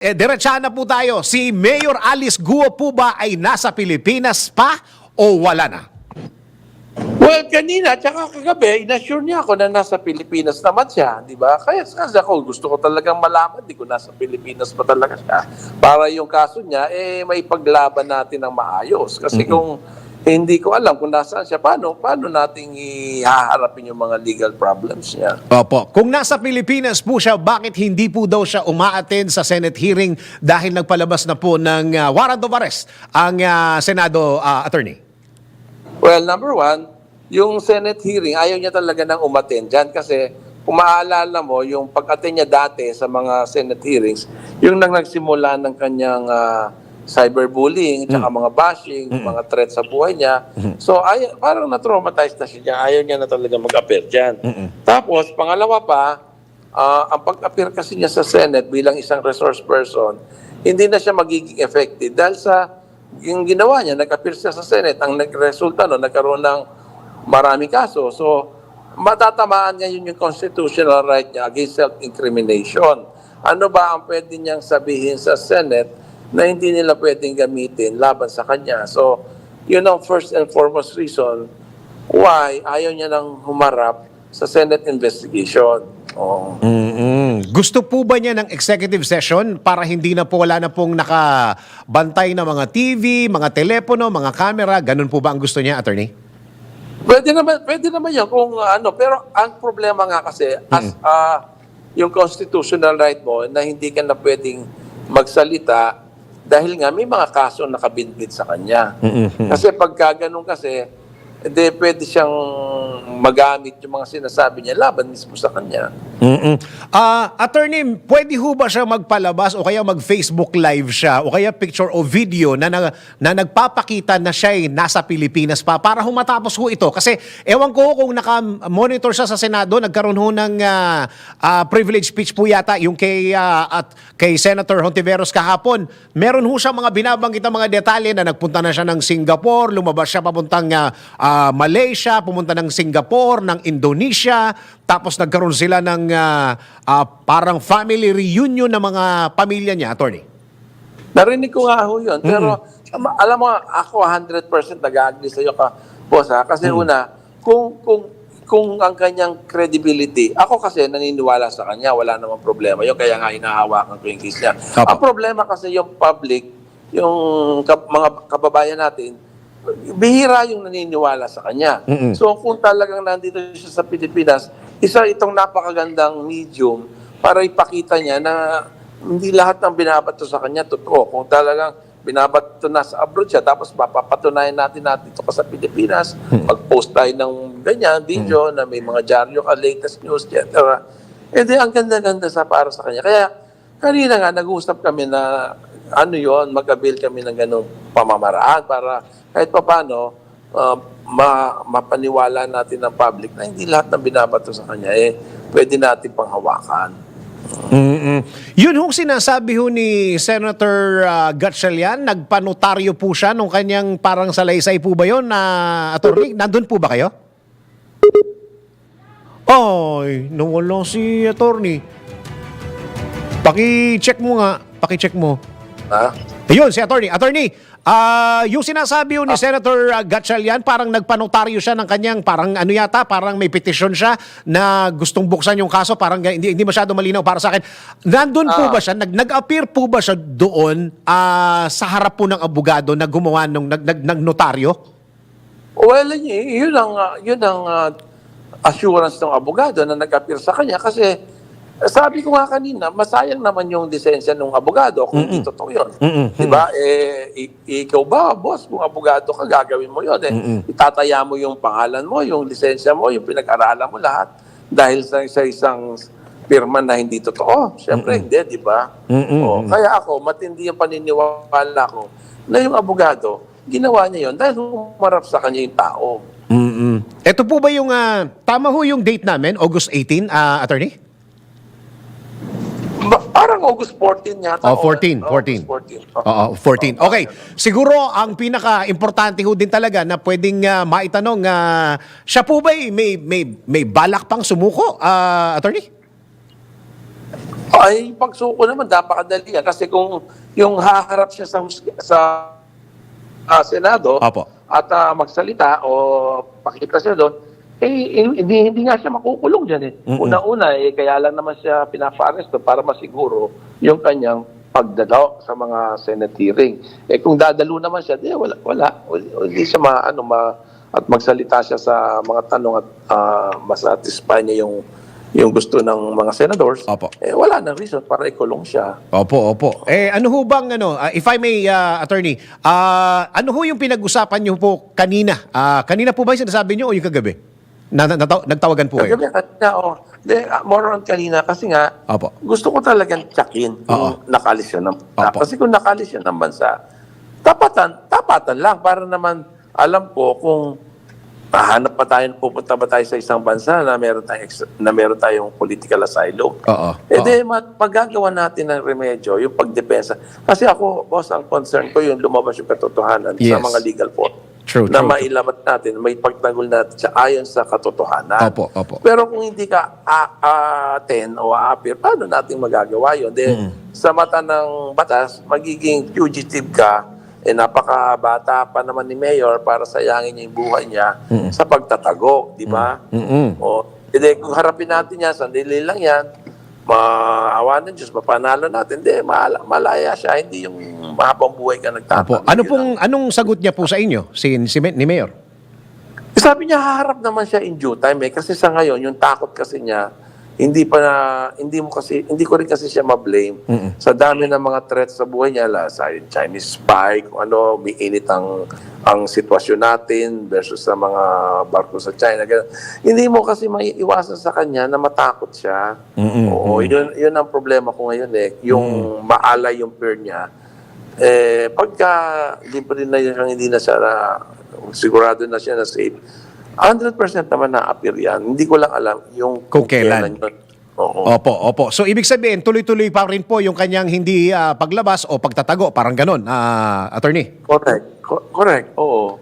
Eh, diretsahan na po tayo. Si Mayor Alice Guo po ba ay nasa Pilipinas pa o wala na? Well, kanina, tsaka kagabi, inassure niya ako na nasa Pilipinas naman siya, di ba? Kaya kasi ako, gusto ko talagang malaman, di ko nasa Pilipinas pa talaga siya. Para yung kaso niya, eh, may paglaban natin ng maayos. Kasi kung hindi ko alam kung nasaan siya, paano, paano nating ihaharapin yung mga legal problems niya? Opo. Kung nasa Pilipinas po siya, bakit hindi po daw siya umaattend sa Senate hearing dahil nagpalabas na po ng ah, warrant of arrest ang ah, Senado ah, attorney? Well, number one, yung Senate hearing, ayaw niya talaga nang umattend dyan kasi kung maaalala mo, yung pag-attend niya dati sa mga Senate hearings, yung nang nagsimula ng kanyang ah, cyberbullying, tsaka mga bashing, mga threats sa buhay niya. So, ay, parang na-traumatize na siya. Ayaw niya na talaga mag-appear dyan. Tapos, pangalawa pa, ah, ang pag-appear kasi niya sa Senate bilang isang resource person, hindi na siya magiging effective dahil sa yung ginawa niya, nag-appear siya sa Senate, ang nagresulta no, nagkaroon ng maraming kaso. So, matatamaan niya yun yung constitutional right niya against self-incrimination. Ano ba ang pwede niyang sabihin sa Senate na hindi nila pwedeng gamitin laban sa kanya? So, yun ang first and foremost reason why ayaw niya nang humarap sa Senate investigation. Oh. mm Gusto po ba niya ng executive session para hindi na po wala na pong nakabantay na mga TV, mga telepono, mga camera? Ganun po ba ang gusto niya, attorney? Pwede naman, pwede naman yun kung uh, ano. Pero ang problema nga kasi, as ah, yung constitutional right mo na hindi ka na pwedeng magsalita dahil nga may mga kaso nakabinbit sa kanya. Kasi pagka ganun kasi, hindi pwede siyang magamit yung mga sinasabi niya laban mismo sa kanya. Mm Ah, attorney, pwede ho ba siya magpalabas o kaya mag-Facebook live siya o kaya picture o video na, na, na nagpapakita na siya ay nasa Pilipinas pa para ho matapos ho ito? Kasi ewan ko kung naka-monitor siya sa Senado, nagkaroon ho ng ah, ah, privilege speech po yata yung kay, ah, at, kay Senator Hontiveros kahapon. Meron ho siya mga binabanggit na mga detalye na nagpunta na siya ng Singapore, lumabas siya papuntang ah, ah, Malaysia, pumunta ng Singapore, ng Indonesia, tapos nagkaroon sila ng ah, ah, parang family reunion ng mga pamilya niya, attorney. Narinig ko nga ho yun. Pero ama- alam mo, ako 100% nag-agree sa'yo ka, boss ha. Kasi una, kung, kung, kung ang kanyang credibility, ako kasi naniniwala sa kanya, wala namang problema yun. Kaya nga hinahawakan ko yung case niya. Opo. Ang problema kasi yung public, yung kap- mga kababayan natin, bihira yung naniniwala sa kanya. Mm-mm. So kung talagang nandito siya sa Pilipinas, isa itong napakagandang medium para ipakita niya na hindi lahat ng binabato sa kanya totoo. Kung talagang binabato na sa abroad siya, tapos mapapatunayan natin natin ito sa Pilipinas, mag-post tayo ng ganyan, video na may mga dyaryo ka, latest news, etc. Eh di, ang ganda-ganda sa para sa kanya. Kaya kanina nga, nag-uusap kami na ano yon mag-avail kami ng ganong pamamaraan para kahit pa paano, uh, ma- mapaniwala natin ng public na hindi lahat ng binabato sa kanya eh pwede natin panghawakan. mm Yun hong sinasabi ho ni Senator uh, Gatchalian, nagpanotaryo po siya nung kanyang parang salaysay po ba yun na attorney? Nandun po ba kayo? Ay, nawala si attorney. Paki-check mo nga, paki-check mo. Ha? Ayun, si attorney. Attorney, ah yung sinasabi ni Senator uh, Gatchalian, parang nagpanotaryo siya ng kanyang, parang ano yata, parang may petition siya na gustong buksan yung kaso, parang hindi, hindi masyado malinaw para sa akin. Nandun po Ah. ba siya, nag, nag-appear po ba siya doon ah, sa harap po ng abogado na gumawa ng nag, nag, nagnotaryo? Well, y- yun ang, uh, yun ang uh, assurance ng abogado na nag-appear sa kanya kasi sabi ko nga kanina, masayang naman yung lisensya ng abogado kung hindi totoo yun. Mm-mm. Di ba? Eh, ikaw ba, boss, kung abogado ka, gagawin mo yun. Eh. Itataya mo yung pangalan mo, yung lisensya mo, yung pinag-aralan mo lahat dahil sa, sa isang pirma na hindi totoo. Siyempre, hindi, di ba? Mm-mm. O, kaya ako, matindi yung paniniwala ko na yung abogado, ginawa niya yun dahil humarap sa kanya yung tao. mm Ito po ba yung, ah, tama ho yung date namin, August 18, ah, attorney? Parang August 14 yata. Oh, 14, O, 14. August 14. Oo, 14. Okay. Siguro ang pinaka-importante ho din talaga na pwedeng ah, maitanong, ah, siya po ba may, may, may balak pang sumuko, ah, attorney? Ay, pagsuko naman, napakadali yan. Kasi kung yung haharap siya sa, hus- sa ah, Senado Opo. at ah, magsalita o pakita siya doon, eh, hindi, hindi nga siya makukulong dyan eh. Mm-mm. Una-una, eh, kaya lang naman siya pinaparesto para masiguro yung kanyang pagdalaw sa mga Senate hearing. Eh kung dadalo naman siya, di, wala, wala, hindi siya ma, ano, ma, at magsalita siya sa mga tanong at ah, masatisfy niya yung yung gusto ng mga senators, Opo. eh wala nang reason para ikulong siya. Opo, opo. Eh, ano ho bang, ano, ah, if I may, ah, attorney, ah, ano ho yung pinag-usapan niyo po kanina? Ah, kanina po ba yung sinasabi niyo o yung kagabi? Na, na, nataw- nagtawagan po kayo? Kagabi, kanina, oh. De, ah, more on kanina kasi nga, Opo. gusto ko talagang tsakin kung nakalis siya ng Opo. Kasi kung nakalis siya ng bansa, tapatan, tapatan lang para naman alam ko kung hahanap pa tayo, pupunta ba tayo sa isang bansa na meron tayong, ex- na meron tayong political asylum. Oo. Eh oo. di, ma- magagawa natin ng remedyo, yung pagdepensa. Kasi ako, boss, ang concern ko yung lumabas yung katotohanan sa Yes. mga legal form. True, na true, mailamat natin, may pagtanggol natin siya ayon sa katotohanan. Opo, opo. Pero kung hindi ka a-attend o a-appear, paano natin magagawa yun? De, Mm. Sa mata ng batas, magiging fugitive ka, eh napakabata pa naman ni Mayor para sayangin niya yung buhay niya sa pagtatago, di ba? Mm-mm. O, hindi, kung harapin natin yan, sandali lang yan, maawa ng Diyos, mapanalo natin, hindi, mal- malaya siya, hindi yung mahabang buhay ka Opo. nagtatago. Ano pong, anong sagot niya po sa inyo, si, si ni Mayor? Sabi niya, haharap naman siya in due time eh. Kasi sa ngayon, yung takot kasi niya, hindi pa na, hindi mo kasi, hindi ko rin kasi siya ma-blame. Sa dami ng mga threats sa buhay niya, la, sa Chinese spy, kung ano, may init ang, ang sitwasyon natin versus sa mga barko sa China. Ganun. Hindi mo kasi maiiwasan sa kanya na matakot siya. Mm-mm, Oo, yun, yun ang problema ko ngayon eh. Yung maalay yung fear niya. Eh, pagka libre na yun, hindi na siya na, sigurado na siya na safe, 100% naman na-appear yan. Hindi ko lang alam yung Kung kailan. yun. Oo. Opo, opo. So, ibig sabihin, tuloy-tuloy pa rin po yung kanyang hindi ah, paglabas o pagtatago, parang ganon, ah, attorney. Correct. Co- correct. Oo.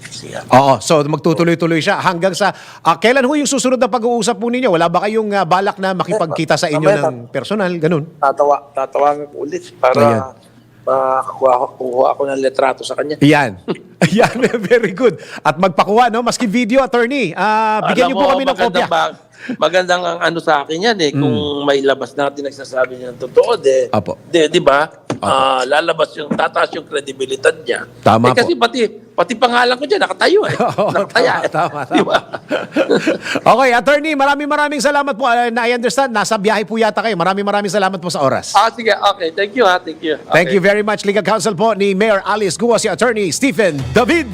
Siya. Oo, so magtutuloy-tuloy siya hanggang sa ah, kailan ho yung susunod na pag-uusap po ninyo? Wala ba kayong ah, balak na makipagkita sa inyo ng personal? Ganun. Tatawa, tatawagan ko ulit Ayan. para makakuha ko- kuha ako ng letrato sa kanya. Yan. Yan, very good. At magpakuha, no? Maski video, attorney. Ah, bigyan Alam niyo po mo, kami ng magandang kopya. Mm. ba- magandang ang ano sa akin yan eh. Kung may labas natin nagsasabi niya ng totoo, de, Apo. de, di ba? Ah, lalabas yung, tataas yung kredibilidad niya. Tama eh, kasi pati, pati pangalan ko dyan, nakatayo eh. Nakataya eh. tama, tama, Di ba? okay, attorney, maraming maraming salamat po. Na I understand, nasa biyahe po yata kayo. Maraming maraming salamat po sa oras. ah, sige, okay. Thank you ha, thank you. Thank Okay. you very much, Legal Counsel po ni Mayor Alice Guwa, si attorney Stephen David.